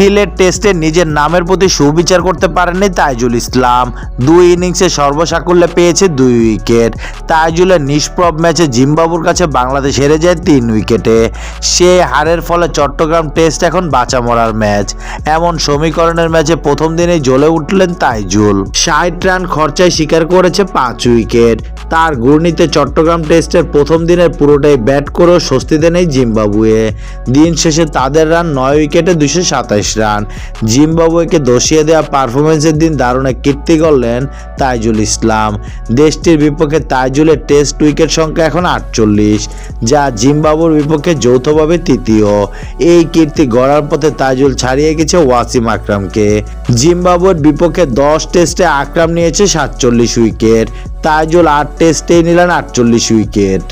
সিলেট টেস্টে নিজের নামের প্রতি সুবিচার করতে পারেননি তাইজুল ইসলাম। দুই ইনিংসে সর্বসাকুল্যে পেয়েছে দুই উইকেট। তাইজুলের নিষ্প্রভ ম্যাচে জিম্বাবুর কাছে বাংলাদেশ হেরে যায় তিন উইকেটে। সে হারের ফলে চট্টগ্রাম টেস্ট এখন বাঁচা মরার ম্যাচ। এমন সমীকরণের ম্যাচে প্রথম দিনেই জ্বলে উঠলেন তাইজুল। ষাট রান খরচায় স্বীকার করেছে পাঁচ উইকেট। তার ঘূর্ণিতে চট্টগ্রাম টেস্টের প্রথম দিনের পুরোটাই ব্যাট করেও স্বস্তিতে নেই জিম্বাবুয়ে। দিন শেষে তাদের রান নয় উইকেটে দুশো সাতাইশ রান। জিম্বাবুয়েকে দোষিয়ে দেওয়া পারফরমেন্সের দিন দারুণ কীর্তি করলেন তাইজুল ইসলাম। দেশটির বিপক্ষে তাইজুলের টেস্ট উইকেট সংখ্যা এখন আটচল্লিশ, যা জিম্বাবুর বিপক্ষে যৌথভাবে তৃতীয়। এই কীর্তি গড়ার পথে তাইজুল ছাড়িয়ে গেছে ওয়াসিম আকরামকে। জিম্বাবুয়ের বিপক্ষে দশ টেস্টে আকরাম নিয়েছে সাতচল্লিশ উইকেট, তাইজুল আট টেস্টেই নিলেন আটচল্লিশ উইকেট।